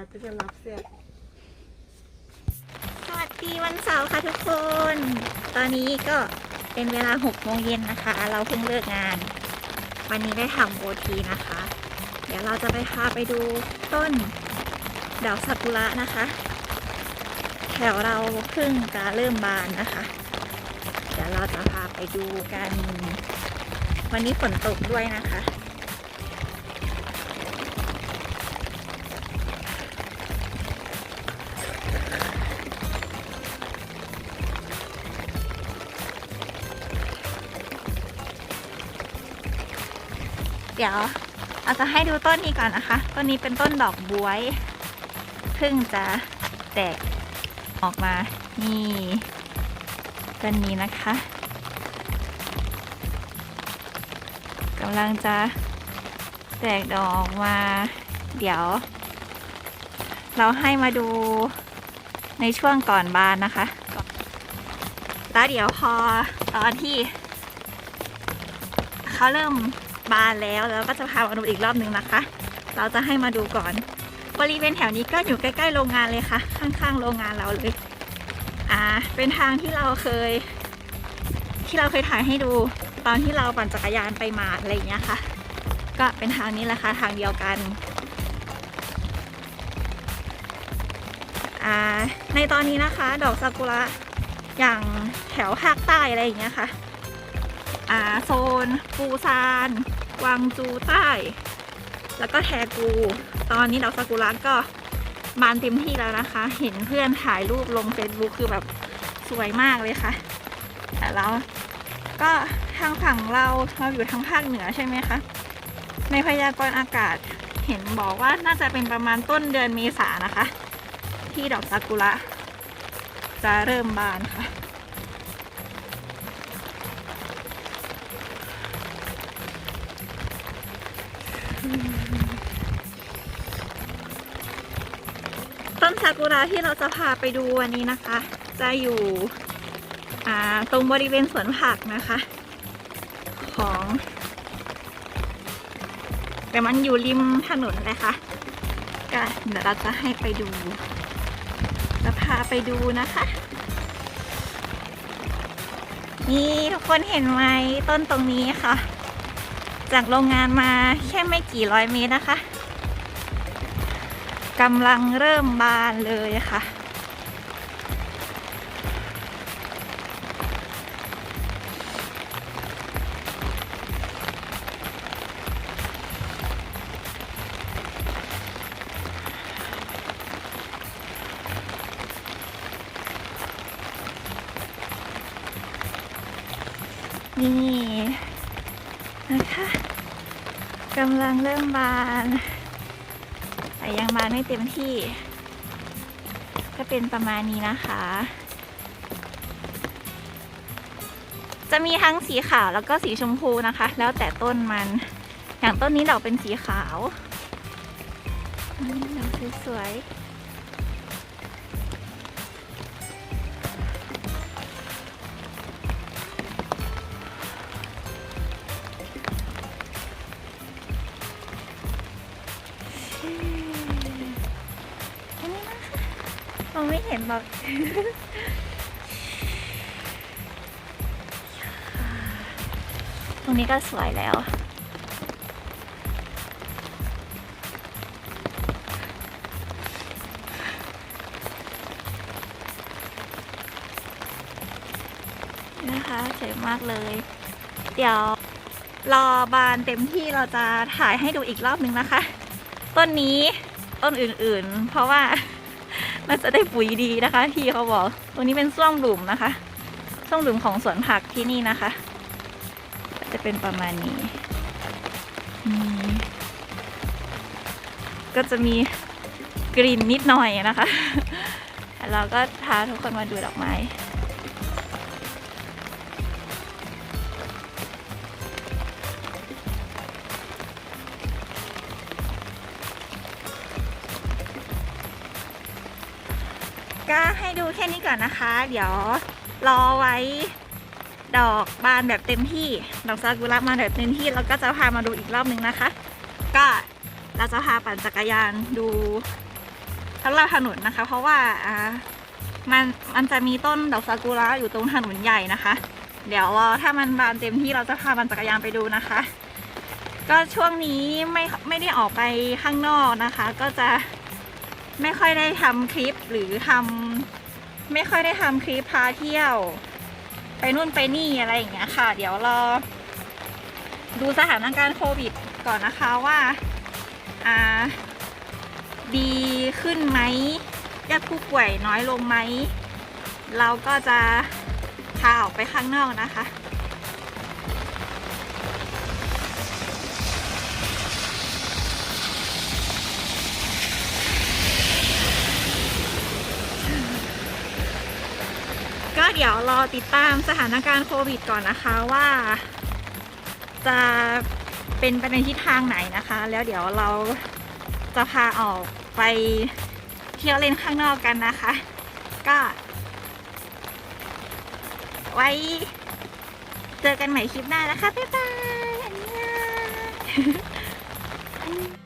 ากาศจะจะรับเสียสวัสดีวันเสาร์ค่ะทุกคน ตอนนี้ก็เป็นเวลา6โมงเย็นนะคะ เราเพิ่งเลิกงาน วันนี้ได้ทำโอทีนะคะ เดี๋ยวเราจะไปพาไปดูต้นดอกซากุระนะคะ แถวเราเพิ่งจะเริ่มบานนะคะ เดี๋ยวเราจะพาไปดูกัน วันนี้ฝนตกด้วยนะคะ เดี๋ยวเราจะให้ดูต้นนี้ก่อนนะคะ ต้นนี้เป็นต้นดอกบวยเพิ่งจะแตกออกมา นี่ต้นนี้นะคะกำลังจะแตกดอกออกมา เดี๋ยว เราให้มาดูในช่วงก่อนบานนะคะ แล้วเดี๋ยวพอตอนที่เขาเริ่ม บานแล้วแล้วก็จะพามาดูอีกรอบหนึ่งนะคะ เราจะให้มาดูก่อน บริเวณแถวนี้ก็อยู่ใกล้ๆโรงงานเลยค่ะ ข้างๆโรงงานเราเลย อ่า เป็นทางที่เราเคย ที่เราเคยถ่ายให้ดู ตอนที่เราปั่นจักรยานไปมาอะไรอย่างเงี้ยค่ะ ก็เป็นทางนี้แหละค่ะทางเดียวกันอ่าในตอนนี้นะคะ ดอกซากุระอย่างแถวภาคใต้อะไรอย่างเงี้ยค่ะ อ่า โซนปูซาน กวางจูใต้ แล้วก็แทกู ตอนนี้ดอกซากุระก็บานเต็มที่แล้วนะคะ เห็นเพื่อนถ่ายรูปลงเฟซบุ๊กคือแบบสวยมากเลยค่ะ แต่แล้วก็ทางฝั่งเราเราอยู่ทางภาคเหนือใช่ไหมคะ ในพยากรณ์อากาศเห็นบอกว่าน่าจะเป็นประมาณต้นเดือนเมษานะคะ ที่ดอกซากุระจะเริ่มบานค่ะ ต้นซากุระที่เราจะพาไปดูวันนี้นะคะ จะอยู่ตรงบริเวณสวนผักนะคะ ของ แต่มันอยู่ริมถนนเลยค่ะก็เดี๋ยวเราจะให้ไปดู จะพาไปดูนะคะ นี่ทุกคนเห็นไหมต้นตรงนี้ค่ะ จากโรงงานมาแค่ไม่กี่ร้อยเมตรนะคะกำลังเริ่มบานเลยค่ะ นี่ นะคะกำลังเริ่มบาน แต่ยังบานไม่เต็มที่ ก็เป็นประมาณนี้นะคะ จะมีทั้งสีขาวแล้วก็สีชมพูนะคะ แล้วแต่ต้นมัน อย่างต้นนี้ดอกเป็นสีขาวดอกสวยๆ องไม่เห็นหรอกตรงนี้ก็สวยแล้ว นะคะสวยมากเลย เดี๋ยวรอบานเต็มที่เราจะถ่ายให้ดูอีกรอบหนึ่งนะคะ ต้นนี้ต้นอื่นๆ เพราะว่า มันจะได้ปุ๋ยดีนะคะพี่เขาบอกตัวนี้เป็นส้วมหลุมนะคะส้วมหลุมของสวนผักที่นี่นะคะ จะเป็นประมาณนี้ ก็จะมีกลิ่นนิดหน่อยนะคะ เราก็พาทุกคนมาดูดอกไม้ ก็ให้ดูแค่นี้ก่อนนะคะ เดี๋ยวรอไว้ดอกบานแบบเต็มที่ ดอกซากุระมาแบบเต็มที่ แล้วก็จะพามาดูอีกรอบนึงนะคะ ก็เราจะพาปั่นจักรยานดูสำหรับถนนนะคะ เพราะว่าอ่ามันมันจะมีต้นดอกซากุระอยู่ตรงถนนใหญ่นะคะ เดี๋ยวรอถ้ามันบานเต็มที่เราจะพาบันจักรยานไปดูนะคะ ก็ช่วงนี้ไม่ไม่ได้ออกไปข้างนอกนะคะ ก็จะ ไม่ค่อยได้ทำคลิปหรือทำไม่ค่อยได้ทำคลิปพาเที่ยว ไปนู่นไปนี่อะไรอย่างเงี้ยค่ะ เดี๋ยวรอ ดูสถานการณ์โควิดก่อนนะคะว่าอ่าดีขึ้นไหมยอดผู้ป่วยน้อยลงไหม เราก็จะพาออกไปข้างนอกนะคะ เดี๋ยวรอติดตามสถานการณ์โควิดก่อนนะคะว่า จะเป็นไปในทิศทางไหนนะคะ แล้วเดี๋ยวเราจะพาออกไปเที่ยวเล่นข้างนอกกันนะคะ ก็ ไว้เจอกันใหม่คลิปหน้านะคะ บ๊ายบายอันนี้